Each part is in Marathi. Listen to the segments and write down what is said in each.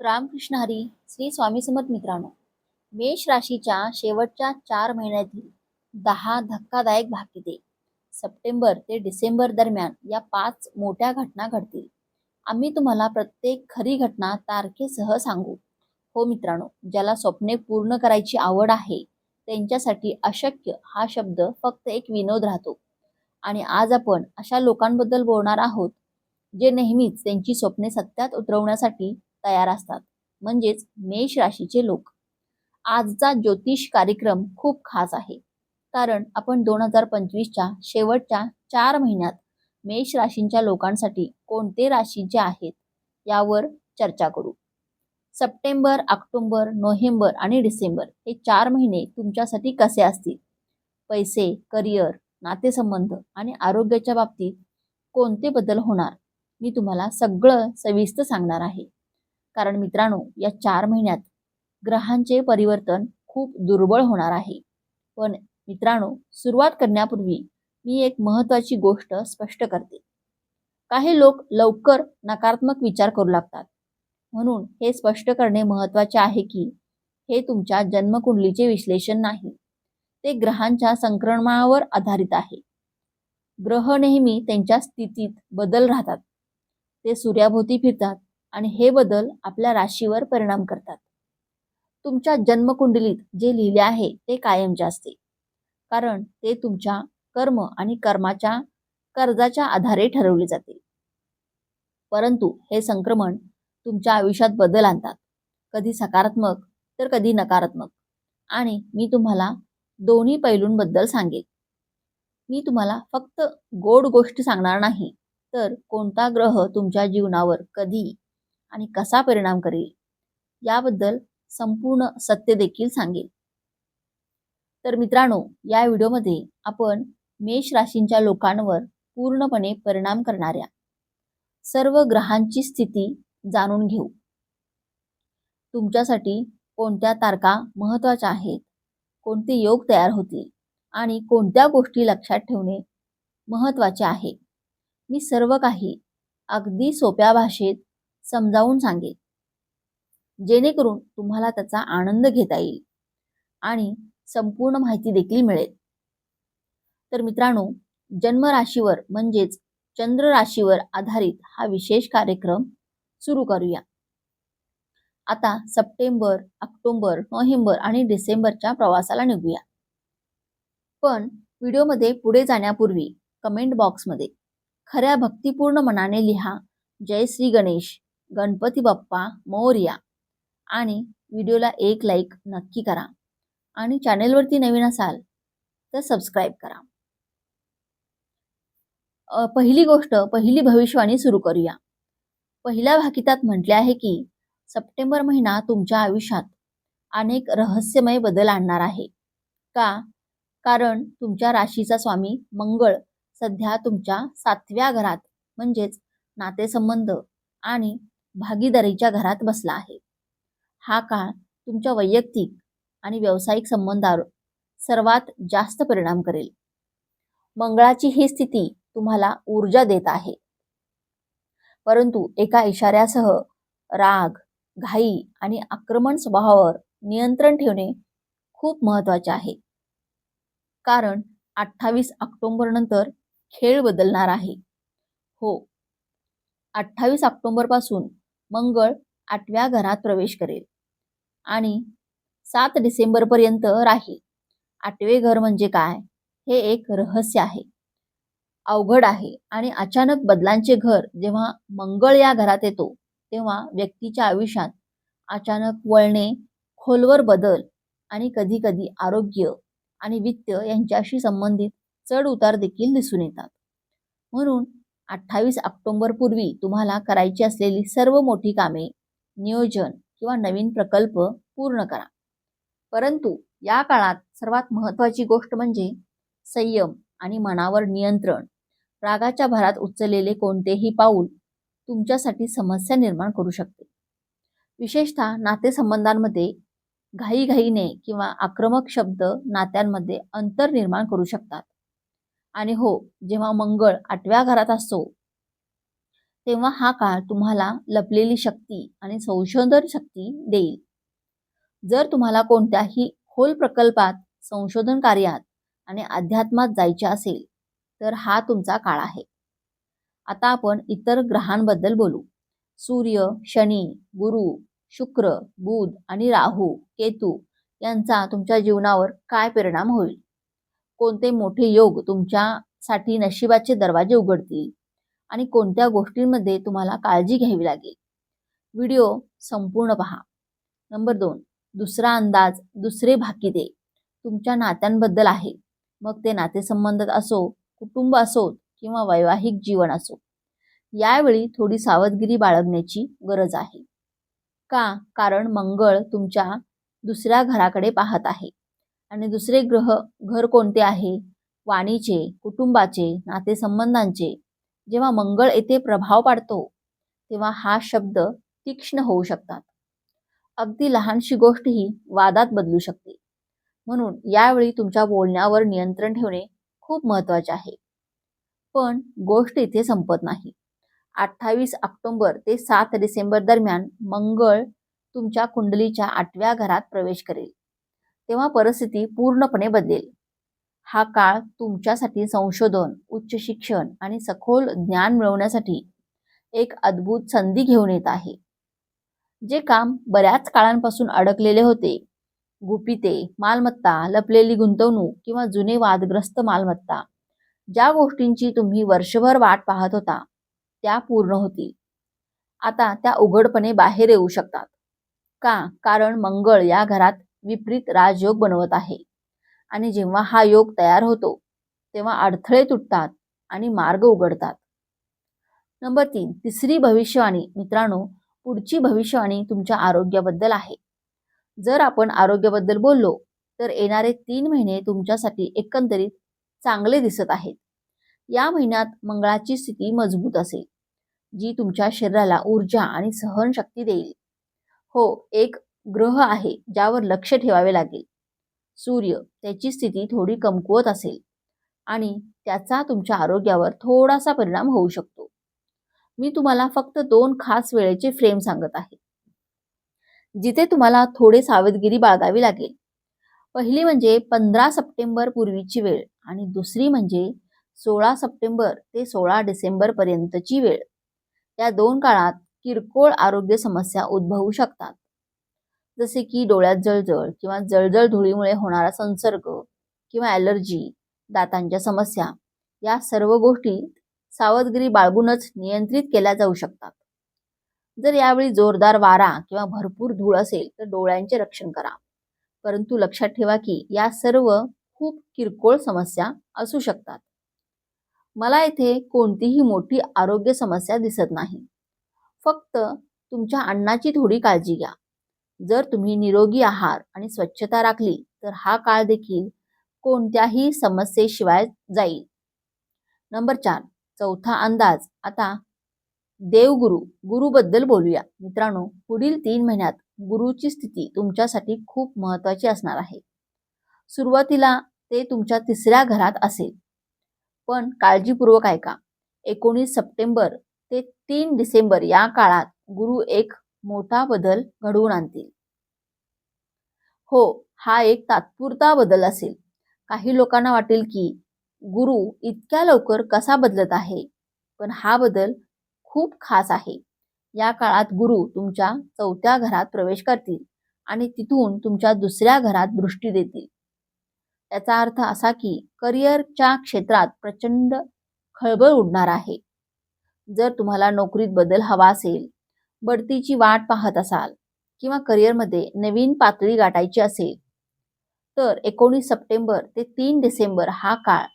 रामकृष्ण हरी श्री स्वामी समर्थ मित्रांनो मेष राशीच्या शेवटच्या चार महिन्यातील दहा धक्कादायक भाकिते सप्टेंबर ते डिसेंबर दरम्यान या पाच मोठ्या घटना घडतील. आम्ही तुम्हाला प्रत्येक खरी घटना तारखेसह सांगू. हो मित्रांनो ज्याला स्वप्ने पूर्ण करायची आवड आहे त्यांच्यासाठी अशक्य हा शब्द फक्त एक विनोद राहतो. आणि आज आपण अशा लोकांबद्दल बोलणार आहोत जे नेहमीच त्यांची स्वप्ने सत्यात उतरवण्यासाठी तयार असतात. म्हणजेच मेष राशीचे लोक. आजचा ज्योतिष कार्यक्रम खूप खास आहे. कारण आपण दोन हजार पंचवीसच्या शेवटच्या चार महिन्यात मेष राशींच्या लोकांसाठी कोणते राशीचे आहेत यावर चर्चा करू. सप्टेंबर ऑक्टोबर नोव्हेंबर आणि डिसेंबर हे चार महिने तुमच्यासाठी कसे असतील? पैसे करिअर नातेसंबंध आणि आरोग्याच्या बाबतीत कोणते बदल होणार? मी तुम्हाला सगळं सविस्तर सांगणार आहे. कारण मित्रांनो या चार महिन्यात ग्रहांचे परिवर्तन खूप दुर्बळ होणार आहे. पण मित्रांनो सुरुवात करण्यापूर्वी मी एक महत्त्वाची गोष्ट स्पष्ट करते. काही लोक लवकर नकारात्मक विचार करू लागतात. म्हणून हे स्पष्ट करणे महत्त्वाचे आहे की हे तुमच्या जन्मकुंडलीचे विश्लेषण नाही. ते ग्रहांच्या संक्रमणावर आधारित आहे. ग्रह नेहमी त्यांच्या स्थितीत बदल राहतात. ते सूर्याभोवती फिरतात. आणि हे बदल आपल्या राशीवर परिणाम करतात. तुमच्या जन्मकुंडलीत जे लिहिले आहे ते कायमचे असते कारण ते तुमच्या कर्म आणि कर्माच्या कर्जाच्या आधारे ठरवले जाते. परंतु हे संक्रमण तुमच्या आयुष्यात बदल आणतात. कधी सकारात्मक तर कधी नकारात्मक. आणि मी तुम्हाला दोन्ही पैलूंबद्दल सांगेन. मी तुम्हाला फक्त गोड गोष्ट सांगणार नाही तर कोणता ग्रह तुमच्या जीवनावर कधी आणि कसा परिणाम करेल? याबद्दल संपूर्ण सत्य देखील सांगेल. तर मित्रांनो या व्हिडिओमध्ये आपण मेष राशींच्या लोकांवर पूर्णपणे परिणाम करणाऱ्या सर्व ग्रहांची स्थिती जाणून घेऊ. तुमच्यासाठी कोणत्या तारखा महत्त्वाच्या आहेत? कोणते योग तयार होतील? आणि कोणत्या गोष्टी लक्षात ठेवणे महत्त्वाचे आहे? मी सर्व काही अगदी सोप्या भाषेत समजावून सांगेल. जेणेकरून तुम्हाला त्याचा आनंद घेता येईल आणि संपूर्ण माहिती देखील मिळेल. तर मित्रांनो जन्मराशीवर म्हणजेच चंद्र राशीवर आधारित हा विशेष कार्यक्रम सुरू करूया. आता सप्टेंबर ऑक्टोबर नोव्हेंबर आणि डिसेंबरच्या प्रवासाला निघूया. पण व्हिडिओमध्ये पुढे जाण्यापूर्वी कमेंट बॉक्समध्ये खऱ्या भक्तिपूर्ण मनाने लिहा जय श्री गणेश. गणपती बाप्पा मोर्या आणि व्हिडिओला एक लाईक नक्की करा. आणि चॅनेलवरती नवीन असाल तर सबस्क्राईब करा. पहिली गोष्ट पहिली भविष्यवाणी सुरू करूया. पहिल्या भाकितात म्हटले आहे की सप्टेंबर महिना तुमच्या आयुष्यात अनेक रहस्यमय बदल आणणार आहे. का? कारण तुमच्या राशीचा स्वामी मंगळ सध्या तुमच्या सातव्या घरात म्हणजेच नातेसंबंध आणि भागीदारीच्या घरात बसला आहे. हा काळ तुमच्या वैयक्तिक आणि व्यावसायिक संबंधावर सर्वात जास्त परिणाम करेल. मंगळाची ही स्थिती तुम्हाला ऊर्जा देत आहे. परंतु एका इशाऱ्यासह राग घाई आणि आक्रमण स्वभावावर नियंत्रण ठेवणे खूप महत्त्वाचे आहे. कारण अठ्ठावीस ऑक्टोंबर नंतर खेळ बदलणार आहे. हो अठ्ठावीस ऑक्टोंबरपासून मंगळ आठव्या घरात प्रवेश करेल. आणि सात डिसेंबर पर्यंत राहील. आठवे घर म्हणजे काय? हे एक रहस्य आहे. अवघड आहे आणि अचानक बदलांचे घर जेव्हा मंगळ या घरात येतो तेव्हा व्यक्तीच्या आयुष्यात अचानक वळणे खोलवर बदल आणि कधी कधी आरोग्य आणि वित्त यांच्याशी संबंधित चढ उतार देखील दिसून येतात. म्हणून अठ्ठावीस ऑक्टोंबरपूर्वी तुम्हाला करायची असलेली सर्व मोठी कामे नियोजन किंवा नवीन प्रकल्प पूर्ण करा. परंतु या काळात सर्वात महत्त्वाची गोष्ट म्हणजे संयम आणि मनावर नियंत्रण. रागाच्या भरात उचललेले कोणतेही पाऊल तुमच्यासाठी समस्या निर्माण करू शकते. विशेषतः नातेसंबंधांमध्ये घाईघाईने किंवा आक्रमक शब्द नात्यांमध्ये अंतर निर्माण करू शकतात. आणि हो जेव्हा मंगळ आठव्या घरात असतो तेव्हा हा काळ तुम्हाला लपलेली शक्ती आणि संशोधन शक्ती देईल. जर तुम्हाला कोणत्याही खोल प्रकल्पात संशोधन कार्यात आणि अध्यात्मात जायचे असेल तर हा तुमचा काळ आहे. आता आपण इतर ग्रहांबद्दल बोलू. सूर्य शनी गुरु शुक्र बुध आणि राहू केतू यांचा तुमच्या जीवनावर काय परिणाम होईल? कोणते मोठे योग तुमच्यासाठी नशिबाचे दरवाजे उघडतील आणि कोणत्या गोष्टींमध्ये तुम्हाला काळजी घ्यावी लागेल. व्हिडिओ संपूर्ण पहा. नंबर दोन दुसरा अंदाज दुसरे भाकिते तुमच्या नात्यांबद्दल आहे. मग ते नातेसंबंधात असो कुटुंब असोत किंवा वैवाहिक जीवन असो. यावेळी थोडी सावधगिरी बाळगण्याची गरज आहे. का? कारण मंगळ तुमच्या दुसऱ्या घराकडे पाहत आहे. आणि दुसरे ग्रह घर कोणते आहे? वाणीचे कुटुंबाचे नातेसंबंधांचे. जेव्हा मंगळ येथे प्रभाव पाडतो तेव्हा हा शब्द तीक्ष्ण होऊ शकतात. अगदी लहानशी गोष्टही वादात बदलू शकते. म्हणून यावेळी तुमच्या बोलण्यावर नियंत्रण ठेवणे खूप महत्त्वाचे आहे. पण गोष्ट इथे संपत नाही. अठ्ठावीस ऑक्टोबर ते सात डिसेंबर दरम्यान मंगळ तुमच्या कुंडलीच्या आठव्या घरात प्रवेश करेल. तेव्हा परिस्थिती पूर्णपणे बदलेल. हा काळ तुमच्यासाठी संशोधन उच्च शिक्षण आणि सखोल ज्ञान मिळवण्यासाठी एक अद्भुत संधी घेऊन येत आहे. जे काम बऱ्याच काळांपासून अडकलेले होते. गुपिते मालमत्ता लपलेली गुंतवणूक किंवा जुने वादग्रस्त मालमत्ता ज्या गोष्टींची तुम्ही वर्षभर वाट पाहत होता त्या पूर्ण होतील. आता त्या उघडपणे बाहेर येऊ शकतात. का? कारण मंगळ या घरात विपरीत राजयोग बनवत आहे. आणि जेव्हा हा योग तयार होतो तेव्हा अडथळे तुटतात आणि मार्ग उघडतात. नंबर तीन तिसरी भविष्यवाणी. मित्रांनो पुढची भविष्यवाणी तुमच्या आरोग्याबद्दल आहे. जर आपण आरोग्याबद्दल बोललो तर येणारे तीन महिने तुमच्यासाठी एकंदरीत चांगले दिसत आहेत. या महिन्यात मंगळाची स्थिती मजबूत असेल जी तुमच्या शरीराला ऊर्जा आणि सहनशक्ती देईल. हो एक ग्रह आहे ज्यावर लक्ष ठेवावे लागेल. सूर्य त्याची स्थिती थोडी कमकुवत असेल आणि त्याचा तुमच्या आरोग्यावर थोडासा परिणाम होऊ शकतो. मी तुम्हाला फक्त दोन खास वेळेचे फ्रेम सांगत आहे. जिथे तुम्हाला थोडे सावधगिरी बाळगावी लागेल. पहिली म्हणजे पंधरा सप्टेंबर पूर्वीची वेळ आणि दुसरी म्हणजे सोळा सप्टेंबर ते सोळा डिसेंबर पर्यंतची वेळ. या दोन काळात किरकोळ आरोग्य समस्या उद्भवू शकतात. जसे की डोळ्यात जळजळ किंवा जळजळ धुळीमुळे होणारा संसर्ग किंवा ॲलर्जी दातांच्या समस्या या सर्व गोष्टी सावधगिरी बाळगूनच नियंत्रित केल्या जाऊ शकतात. जर यावेळी जोरदार वारा किंवा भरपूर धूळ असेल तर डोळ्यांचे रक्षण करा. परंतु लक्षात ठेवा की या सर्व खूप किरकोळ समस्या असू शकतात. मला येथे कोणतीही मोठी आरोग्य समस्या दिसत नाही. फक्त तुमच्या अन्नाची थोडी काळजी घ्या. जर तुम्ही निरोगी आहार आणि स्वच्छता राखली तर हा काळ देखील कोणत्याही समस्येशिवाय जाईल. नंबर चार चौथा अंदाज. आता देवगुरु गुरुबद्दल बोलूया. मित्रांनो पुढील तीन महिन्यात गुरुची स्थिती तुमच्यासाठी खूप महत्वाची असणार आहे. सुरुवातीला ते तुमच्या तिसऱ्या घरात असेल. पण काळजीपूर्वक ऐका. एकोणीस सप्टेंबर ते तीन डिसेंबर या काळात गुरु एक मोठा बदल घडवून आणतील. हो हा एक तात्पुरता बदल असेल. काही लोकांना वाटेल की गुरु इतक्या लवकर कसा बदलत आहे? पण हा बदल खूप खास आहे. या काळात गुरु तुमच्या चौथ्या घरात प्रवेश करतील आणि तिथून तुमच्या दुसऱ्या घरात दृष्टी देतील. याचा अर्थ असा की करिअरच्या क्षेत्रात प्रचंड खळबळ उडणार आहे. जर तुम्हाला नोकरीत बदल हवा असेल बढतीची वाट पाहत असाल किंवा करिअरमध्ये नवीन पातळी गाठायची असेल तर एकोणीस सप्टेंबर ते तीन डिसेंबर हा काळ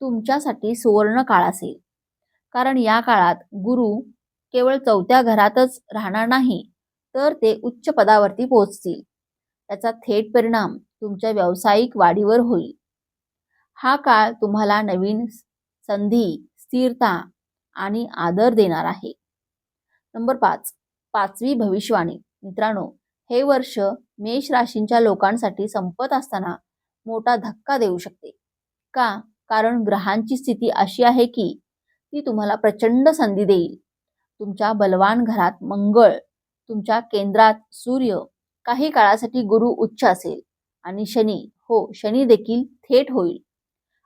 तुमच्यासाठी सुवर्ण काळ असेल. कारण या काळात गुरु केवळ चौथ्या घरातच राहणार नाही तर ते उच्च पदावरती पोहोचतील. त्याचा थेट परिणाम तुमच्या व्यावसायिक वाढीवर होईल. हा काळ तुम्हाला नवीन संधी स्थिरता आणि आदर देणार आहे. नंबर पाच. पाचवी भविष्यवाणी. मित्रांनो हे वर्ष मेष राशींच्या लोकांसाठी संपत असताना मोठा धक्का देऊ शकते. का? कारण ग्रहांची स्थिती अशी आहे की ती तुम्हाला प्रचंड संधी देईल. तुमच्या बलवान घरात मंगळ तुमच्या केंद्रात सूर्य काही काळासाठी गुरु उच्च असेल आणि शनी. हो शनी देखील थेट होईल.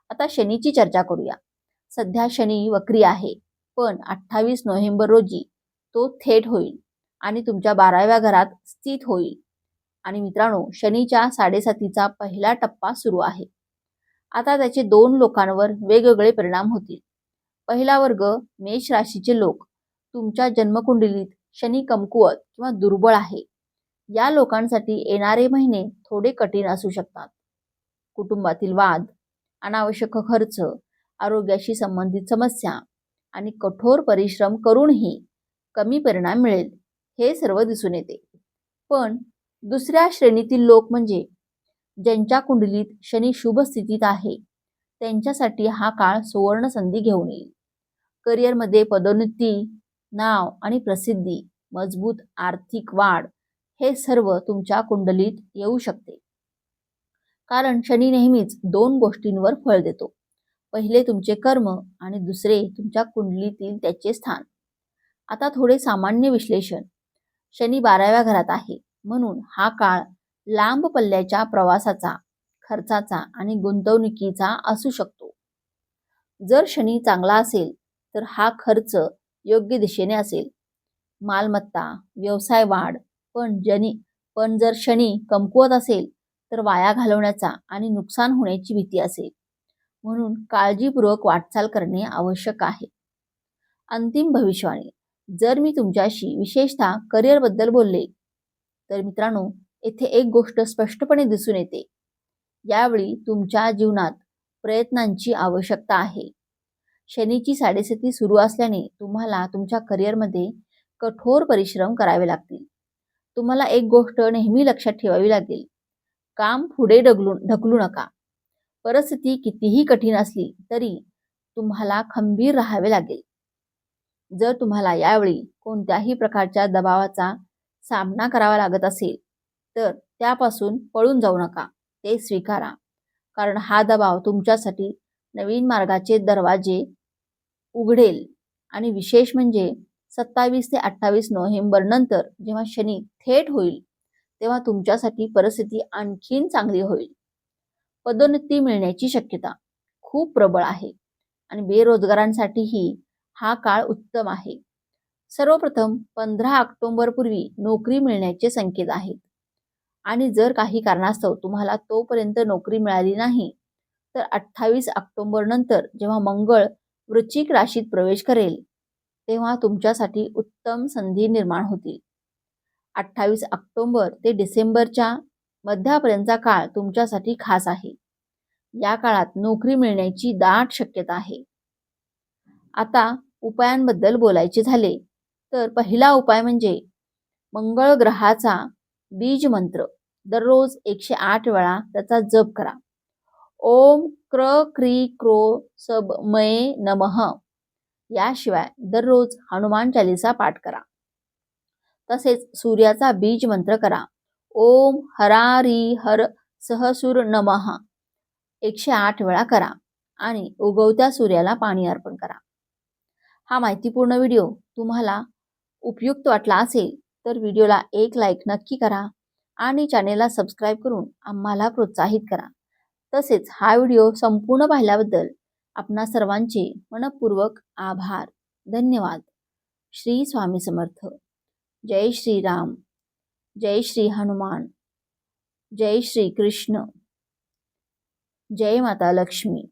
आता शनीची चर्चा करूया. सध्या शनी वक्री आहे पण अठ्ठावीस नोव्हेंबर रोजी तो थेट होईल आणि तुमच्या बाराव्या घरात स्थित होईल. आणि मित्रांनो शनीच्या साडेसातीचा पहिला टप्पा सुरू आहे. आता त्याचे दोन लोकांवर वेगवेगळे परिणाम होतील. पहिला वर्ग मेष राशीचे लोक. तुमच्या जन्मकुंडलीत शनी कमकुवत किंवा दुर्बळ आहे. या लोकांसाठी येणारे महिने थोडे कठीण असू शकतात. कुटुंबातील वाद अनावश्यक खर्च आरोग्याशी संबंधित समस्या आणि कठोर परिश्रम करूनही कमी परिणाम मिळेल हे सर्व दिसून येते. पण दुसऱ्या श्रेणीतील लोक म्हणजे ज्यांच्या कुंडलीत शनी शुभ स्थितीत आहे त्यांच्यासाठी हा काळ सुवर्ण संधी घेऊन येईल. करिअरमध्ये पदोन्नती नाव आणि प्रसिद्धी मजबूत आर्थिक वाढ हे सर्व तुमच्या कुंडलीत येऊ शकते. कारण शनी नेहमीच दोन गोष्टींवर फळ देतो. पहिले तुमचे कर्म आणि दुसरे तुमच्या कुंडलीतील त्याचे स्थान. आता थोडे सामान्य विश्लेषण. शनी बाराव्या घरात आहे. म्हणून हा काळ लांब पल्ल्याच्या प्रवासाचा खर्चाचा आणि गुंतवणुकीचा असू शकतो. जर शनी चांगला असेल तर हा खर्च योग्य दिशेने असेल. मालमत्ता व्यवसाय वाढ पण जनी पण जर शनी कमकुवत असेल तर वाया घालवण्याचा आणि नुकसान होण्याची भीती असेल. म्हणून काळजीपूर्वक वाटचाल करणे आवश्यक आहे. अंतिम भविष्यवाणी. जर मी तुमच्याशी विशेषतः करिअरबद्दल बोलले तर मित्रांनो येथे एक गोष्ट स्पष्टपणे दिसून येते. यावेळी तुमच्या जीवनात प्रयत्नांची आवश्यकता आहे. शनीची साडेसती सुरू असल्याने तुम्हाला तुमच्या करिअरमध्ये कठोर परिश्रम करावे लागतील. तुम्हाला एक गोष्ट नेहमी लक्षात ठेवावी लागेल. काम पुढे ढकलू ढकलू नका. परिस्थिती कितीही कठीण असली तरी तुम्हाला खंबीर राहावे लागेल. जर तुम्हाला यावेळी कोणत्याही प्रकारच्या दबावाचा सामना करावा लागत असेल तर त्यापासून पळून जाऊ नका ते स्वीकारा. कारण हा दबाव तुमच्यासाठी नवीन मार्गाचे दरवाजे उघडेल आणि विशेष म्हणजे सत्तावीस ते अठ्ठावीस नोव्हेंबर नंतर जेव्हा शनी थेट होईल तेव्हा तुमच्यासाठी परिस्थिती आणखीन चांगली होईल. पदोन्नती मिळण्याची शक्यता खूप प्रबळ आहे आणि बेरोजगारांसाठीही हा काळ उत्तम आहे. सर्वप्रथम पंधरा ऑक्टोंबर पूर्वी नोकरी मिळण्याचे संकेत आहेत. आणि जर काही कारणास्तव तुम्हाला तोपर्यंत नोकरी मिळाली नाही तर अठ्ठावीस ऑक्टोंबर नंतर जेव्हा मंगळ वृश्चिक राशीत प्रवेश करेल तेव्हा तुमच्यासाठी उत्तम संधी निर्माण होतील. अठ्ठावीस ऑक्टोंबर ते डिसेंबरच्या मध्यापर्यंतचा काळ तुमच्यासाठी खास आहे. या काळात नोकरी मिळण्याची दाट शक्यता आहे. आता उपायांबद्दल बोलायचे झाले. तर पहिला उपाय म्हणजे मंगळ ग्रहाचा बीज मंत्र दररोज एकशे आठ वेळा त्याचा जप करा. ओम क्र क्री क्रो सब मये नमः. याशिवाय दररोज हनुमान चालिसा पाठ करा. तसेच सूर्याचा बीज मंत्र करा. ओम हरारी हर सहसूर नमः. एकशे आठ वेळा करा आणि उगवत्या सूर्याला पाणी अर्पण करा. हा माहितीपूर्ण व्हिडिओ तुम्हाला उपयुक्त वाटला असेल तर व्हिडिओला एक लाईक नक्की करा आणि चॅनेलला सबस्क्राईब करून आम्हाला प्रोत्साहित करा. तसेच हा व्हिडिओ संपूर्ण पाहिल्याबद्दल आपणा सर्वांचे मनपूर्वक आभार. धन्यवाद. श्री स्वामी समर्थ. जय श्रीराम जय श्री हनुमान. जय श्री कृष्ण. जय माता लक्ष्मी.